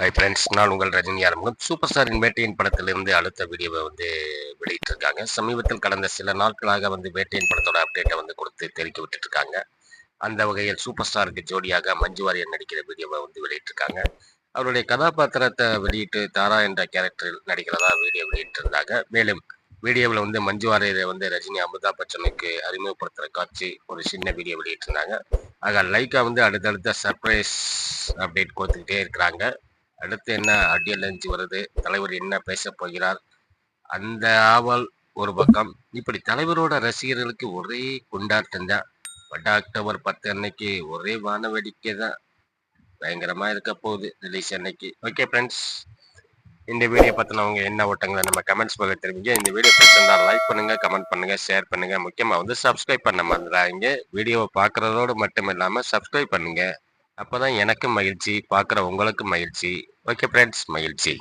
Hi friends நான் உங்கள் ரஜினி ஆரம்பம் சூப்பர் ஸ்டாரின் வேட்டையின் படத்திலிருந்து அடுத்த வீடியோவை வந்து வெளியிட்டிருக்காங்க. சமீபத்தில் கடந்த சில நாட்களாக வந்து வேட்டையின் படத்தோட அப்டேட்டை வந்து கொடுத்து தெரிவிக்க விட்டுட்டு அந்த வகையில் சூப்பர் ஸ்டாருக்கு ஜோடியாக மஞ்சு வாரியர் நடிக்கிற வீடியோவை வந்து வெளியிட்டிருக்காங்க. அவருடைய கதாபாத்திரத்தை வெளியிட்டு தாரா என்ற கேரக்டரில் நடிக்கிறதா வீடியோ வெளியிட்டிருந்தாங்க. மேலும் வீடியோவில் வந்து மஞ்சு வாரியரை வந்து ரஜினி அமிதாப் பச்சனுக்கு அறிமுகப்படுத்துகிற காட்சி ஒரு சின்ன வீடியோ வெளியிட்டிருந்தாங்க. ஆக லைக்கா வந்து அடுத்தடுத்த சர்ப்ரைஸ் அப்டேட் கொடுத்துக்கிட்டே இருக்கிறாங்க. அடுத்து என்ன அடியல் அஞ்சு வருது? தலைவர் என்ன பேச போகிறார்? அந்த ஆவல் ஒரு பக்கம். இப்படி தலைவரோட ரசிகர்களுக்கு ஒரே கொண்டாட்டம் தான். வட அக்டோபர் பத்து அன்னைக்கு ஒரே வான வேடிக்கை தான் பயங்கரமா இருக்க போகுது ரிலீஸ் அன்னைக்கு. ஓகே ஃப்ரெண்ட்ஸ் இந்த வீடியோ பத்தினவங்க என்ன ஓட்டங்களை நம்ம கமெண்ட்ஸ் பக தெரிவிங்க. இந்த வீடியோ பிடிச்சிருந்தா லைக் பண்ணுங்க கமெண்ட் பண்ணுங்க ஷேர் பண்ணுங்க. முக்கியமா வந்து சப்ஸ்கிரைப் பண்ண மறந்துடாதீங்க. வீடியோவை பாக்குறதோடு மட்டும் இல்லாம சப்ஸ்கிரைப் பண்ணுங்க. அப்பதான் எனக்கும் மகிழ்ச்சி பார்க்குற உங்களுக்கும் மகிழ்ச்சி. ஓகே ஃப்ரெண்ட்ஸ் மகிழ்ச்சி.